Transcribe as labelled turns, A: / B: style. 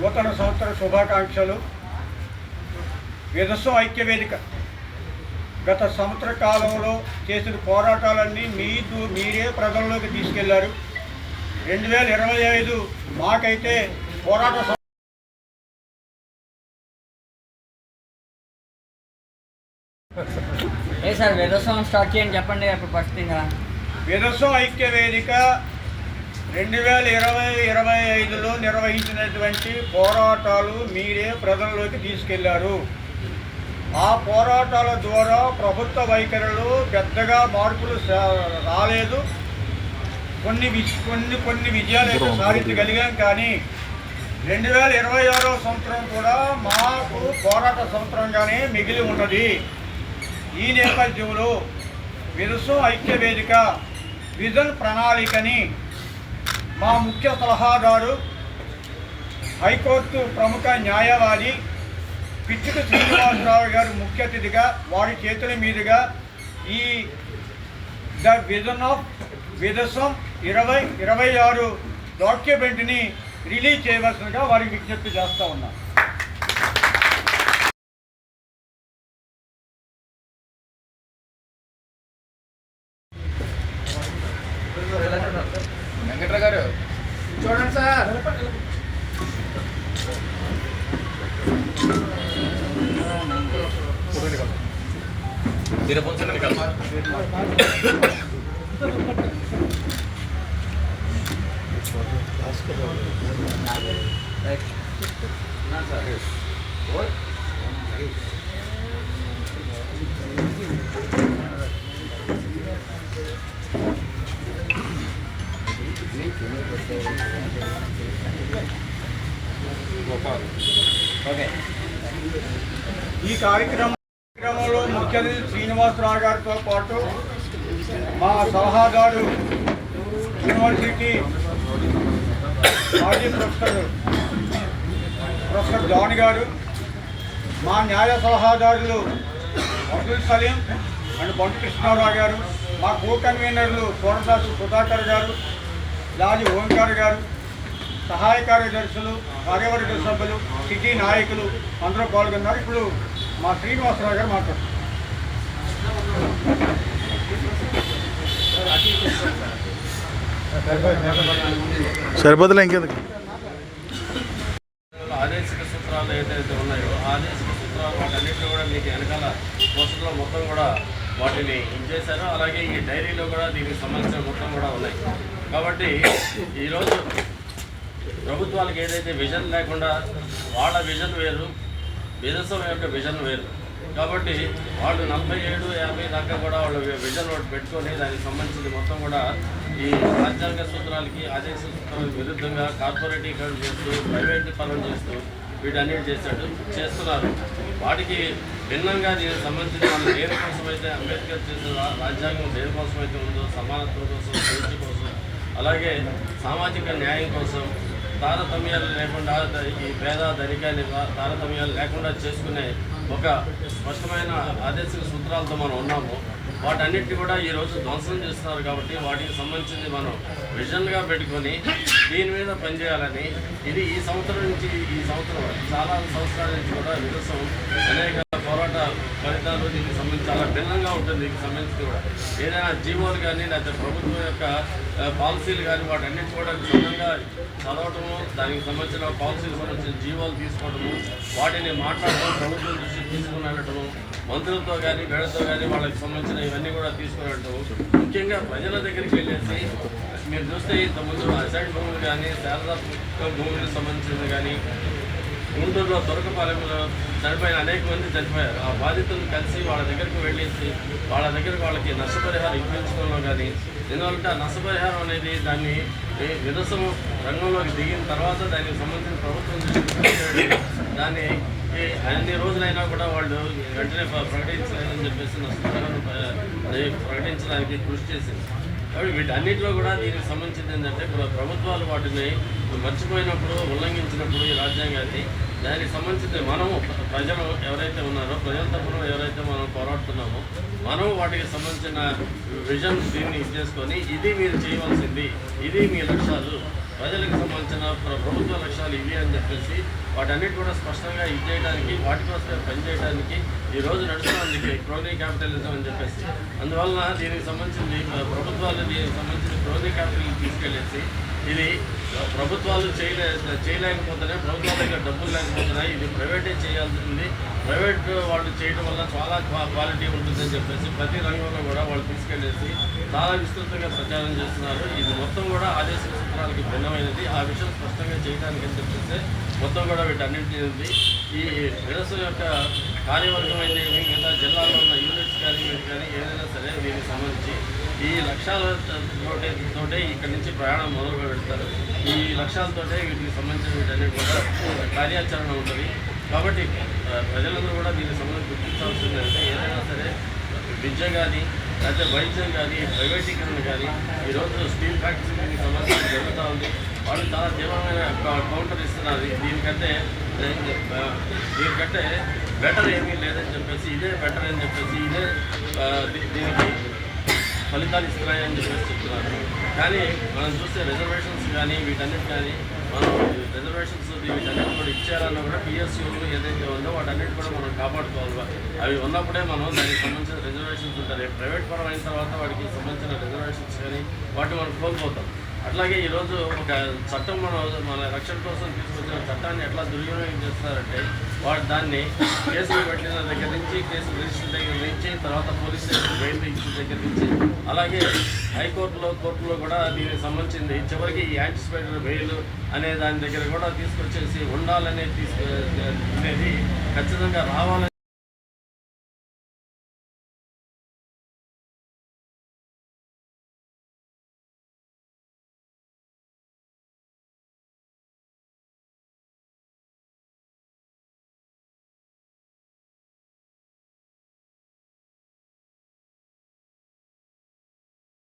A: నూతన సంవత్సర శుభాకాంక్షలు. విదస్సు ఐక్య వేదిక గత సంవత్సర కాలంలో చేసిన పోరాటాలన్నీ మీరు మీరే ప్రజల్లోకి తీసుకెళ్ళారు. రెండు వేల ఇరవై ఐదు మాకైతే పోరాట
B: ఏ సార్ వ్యవసాయం స్టార్ట్ చేయండి చెప్పండి అప్పుడు ఫస్ట్ థింగ్
A: విదస్సు ఐక్య వేదిక రెండు వేల ఇరవై ఇరవై ఐదులో నిర్వహించినటువంటి పోరాటాలు మీరే ప్రజల్లోకి తీసుకెళ్ళారు. ఆ పోరాటాల ద్వారా ప్రభుత్వ వైఖరిలో పెద్దగా మార్పులు రాలేదు. కొన్ని కొన్ని కొన్ని విజయాలు అయితే సాధించగలిగాం కానీ రెండు వేల ఇరవై ఆరో సంవత్సరం కూడా మాకు పోరాట సంవత్సరంగానే మిగిలి ఉన్నది. ఈ నేపథ్యంలో విరుసు ఐక్య వేదిక విజన్ ప్రణాళికని మా ముఖ్య సలహాదారు హైకోర్టు ప్రముఖ న్యాయవాది పిచ్చుక శ్రీనివాసరావు గారు ముఖ్య అతిథిగా వారి చేతుల మీదుగా ఈ ద విజన్ ఆఫ్ విదసం ఇరవై ఇరవై ఆరు డాక్యుమెంట్ని రిలీజ్ చేయవలసిందిగా వారికి విజ్ఞప్తి చేస్తూ ఉన్నాం. ఈ కార్యక్రమం కార్యక్రమంలో ముఖ్య అతిథి శ్రీనివాసరావు గారితో పాటు మా సలహాదారు యూనివర్సిటీ మాజీ ప్రొఫెసర్ ప్రొఫెసర్ జాన్ గారు మా న్యాయ సలహాదారులు అబ్దుల్ సలీం అండ్ బంటు కృష్ణారావు గారు మా కో కన్వీనర్లు సోనసాసు సుధాకర్ గారు లాలి ఓంకార్ గారు సహాయ కార్యదర్శులు కార్యవర్గ సభ్యులు సిటీ నాయకులు అందరూ పాల్గొన్నారు. ఇప్పుడు మా శ్రీనివాసరావు గారు మాట్లాడుతున్నారు.
C: సరిపోతులే ఇంకెందుకు?
D: ఆదేశిక సూత్రాలు ఏదైతే ఉన్నాయో ఆదేశిక సూత్రాలు వాటన్నిటిని కూడా మీకు వెనకాల పోస్టులో మొత్తం కూడా వాటిని ఇచ్చేశారు అలాగే ఈ డైరీలో కూడా దీనికి సంబంధించిన మొత్తం కూడా ఉన్నాయి. కాబట్టి ఈరోజు ప్రభుత్వాలకు ఏదైతే విజన్ లేకుండా వాళ్ళ విజన్ వేరు విదసం యొక్క విజన్ వేరు. కాబట్టి వాళ్ళు నలభై ఏడు యాభై దాకా కూడా వాళ్ళ విజన్ ఒకటి పెట్టుకొని దానికి సంబంధించింది మొత్తం కూడా ఈ రాజ్యాంగ సూత్రాలకి ఆదేశ సూత్రాలకు విరుద్ధంగా కార్పొరేటీకరణ చేస్తూ ప్రైవేట్ పనులు చేస్తూ వీటన్నిటి చేశాడు చేస్తున్నారు. వాటికి భిన్నంగా దీనికి సంబంధించిన వాళ్ళు దేనికోసం అయితే అంబేద్కర్ చేసిన రాజ్యాంగం దేనికోసం అయితే ఉందో సమానత్వం కోసం స్వేచ్ఛ కోసం అలాగే సామాజిక న్యాయం కోసం తారతమ్యాలు లేకుండా ఈ పేద ధనికాన్ని తారతమ్యాలు లేకుండా చేసుకునే ఒక స్పష్టమైన ఆదేశిక సూత్రాలతో మనం ఉన్నాము. వాటన్నిటిని కూడా ఈ రోజు ధ్వంసం చేస్తున్నారు కాబట్టి వాటికి సంబంధించింది మనం విజన్గా పెట్టుకొని దీని మీద పనిచేయాలని ఇది ఈ సంవత్సరం నుంచి ఈ సంవత్సరం చాలా సంవత్సరాల నుంచి కూడా విరసం అనేక పోరాట ఫలితాలు దీనికి సంబంధించి చాలా భిన్నంగా ఉంటుంది దీనికి సంబంధించి కూడా. ఏదైనా జీవోలు కానీ లేకపోతే ప్రభుత్వం యొక్క పాలసీలు కానీ వాటన్నిటి కూడా క్షుణ్ణంగా చదవటము దానికి సంబంధించిన పాలసీలకు సంబంధించిన జీవోలు తీసుకోవడము వాటిని మాట్లాడటం ప్రభుత్వం దృష్టికి తీసుకుని వెళ్ళటము మంత్రులతో కానీ వీళ్ళతో కానీ వాళ్ళకి సంబంధించిన ఇవన్నీ కూడా తీసుకుని వెళ్ళటము ముఖ్యంగా ప్రజల దగ్గరికి వెళ్ళేసి మీరు చూస్తే ఇంతకుముందు అసైడ్ భూములు కానీ శారదా భూములకు సంబంధించింది కానీ గుంటూరులో దొరకపాలెంలో చనిపోయిన అనేక మంది చనిపోయారు. ఆ బాధితులను కలిసి వాళ్ళ దగ్గరికి వెళ్ళేసి వాళ్ళ దగ్గర వాళ్ళకి నష్టపరిహారం ఇప్పించడంలో కానీ ఎందుకంటే ఆ నష్టపరిహారం అనేది దాన్ని విదసం రంగంలోకి దిగిన తర్వాత దానికి సంబంధించిన ప్రభుత్వం దాన్ని అన్ని రోజులైనా కూడా వాళ్ళు వెంటనే ప్రకటించలేదని చెప్పేసి నష్టపరిహారం అది ప్రకటించడానికి కృషి చేసింది. కాబట్టి వీటన్నిటిలో కూడా దీనికి సంబంధించింది ఏంటంటే ఇప్పుడు ప్రభుత్వాలు వాటిని మర్చిపోయినప్పుడు ఉల్లంఘించినప్పుడు ఈ రాజ్యాంగాన్ని దానికి సంబంధించి మనము ప్రజలు ఎవరైతే ఉన్నారో ప్రజల తరఫున ఎవరైతే మనం పోరాడుతున్నామో మనం వాటికి సంబంధించిన విజన్ దీన్ని చేసుకొని ఇది మీరు చేయవలసింది ఇది మీ లక్ష్యాలు ప్రజలకు సంబంధించిన ప్రభుత్వ లక్ష్యాలు ఇవి అని చెప్పేసి వాటన్నిటి కూడా స్పష్టంగా ఇది చేయడానికి వాటి కోసమే పనిచేయడానికి ఈ రోజు నడుస్తుంది క్రోనీ క్యాపిటలిజం అని చెప్పేసి. అందువలన దీనికి సంబంధించింది ప్రభుత్వాలు దీనికి సంబంధించిన క్రోనీ క్యాపిటల్ తీసుకెళ్ళేసి ఇది ప్రభుత్వాలు చేయలే చేయలేకపోతేనే ప్రభుత్వాల దగ్గర డబ్బులు లేకపోతున్నాయి ఇది ప్రైవేటే చేయాల్సింది. ప్రైవేట్ వాళ్ళు చేయడం వల్ల చాలా క్వాలిటీ ఉంటుందని చెప్పేసి ప్రతి రంగంలో కూడా వాళ్ళు తీసుకెళ్ళేసి చాలా విస్తృతంగా ప్రచారం చేస్తున్నారు. ఇది మొత్తం కూడా ఆదేశ సూత్రాలకి భిన్నమైనది. ఆ విషయం స్పష్టంగా చేయడానికి అని చెప్పేసి మొత్తం కూడా వీటన్నింటి ఉంది. ఈ వ్యవస్థ యొక్క కార్యవర్గం అయితే మిగతా జిల్లాలో ఉన్న యూనిట్స్ కానీ వీటి కానీ ఏదైనా సరే దీనికి సంబంధించి ఈ లక్ష్యాలతోటే తోటే ఇక్కడి నుంచి ప్రయాణం మొదలు పెడతారు. ఈ లక్ష్యాలతోటే వీటికి సంబంధించిన వీటన్నిటి కూడా కార్యాచరణ ఉంటుంది. కాబట్టి ప్రజలందరూ కూడా దీనికి సంబంధించి గుర్తించాల్సింది అంటే ఏదైనా సరే విద్య కానీ లేకపోతే వైద్యం కానీ ప్రైవేటీకరణ కానీ ఈరోజు స్టీల్ ఫ్యాక్టరీకి సంబంధించి జరుగుతూ ఉంది. వాళ్ళు చాలా తీవ్రమైన కౌంటర్ ఇస్తున్నారు దీనికంటే దీనికంటే బెటర్ ఏమీ లేదని చెప్పేసి ఇదే బెటర్ అని చెప్పేసి ఇదే దీనికి ఫలితాలు ఇస్తున్నాయని చెప్పేసి చెప్తున్నారు. కానీ మనం చూస్తే రిజర్వేషన్స్ కానీ వీటన్నిటి కానీ మనం రిజర్వేషన్స్ వీటన్నిటి కూడా ఇచ్చారన్నా కూడా పిఎస్యూలు ఏదైతే ఉందో వాటన్నిటి కూడా మనం కాపాడుకోవాలి. అవి ఉన్నప్పుడే మనం దానికి సంబంధించిన రిజర్వేషన్స్ ఉంటాయి. ప్రైవేట్ పరం అయిన తర్వాత వాటికి సంబంధించిన రిజర్వేషన్స్ కానీ వాటిని మనం కోల్పోతాం. అట్లాగే ఈరోజు ఒక చట్టం మన మన రక్షణ కోసం తీసుకొచ్చిన చట్టాన్ని ఎట్లా దుర్వినియోగం చేస్తున్నారంటే వాడు దాన్ని కేసులు పెట్టిన దగ్గర నుంచి కేసు రిజిస్టర్ దగ్గర నుంచి తర్వాత పోలీస్ స్టేషన్ బెయిల్ ఇచ్చిన దగ్గర నుంచి అలాగే హైకోర్టులో కోర్టులో కూడా దీనికి సంబంధించింది. చివరికి ఈ యాంటిసిపేటెడ్ బెయిల్ అనే దాని దగ్గర కూడా తీసుకొచ్చేసి ఉండాలనే తీసుకు అనేది ఖచ్చితంగా రావాలని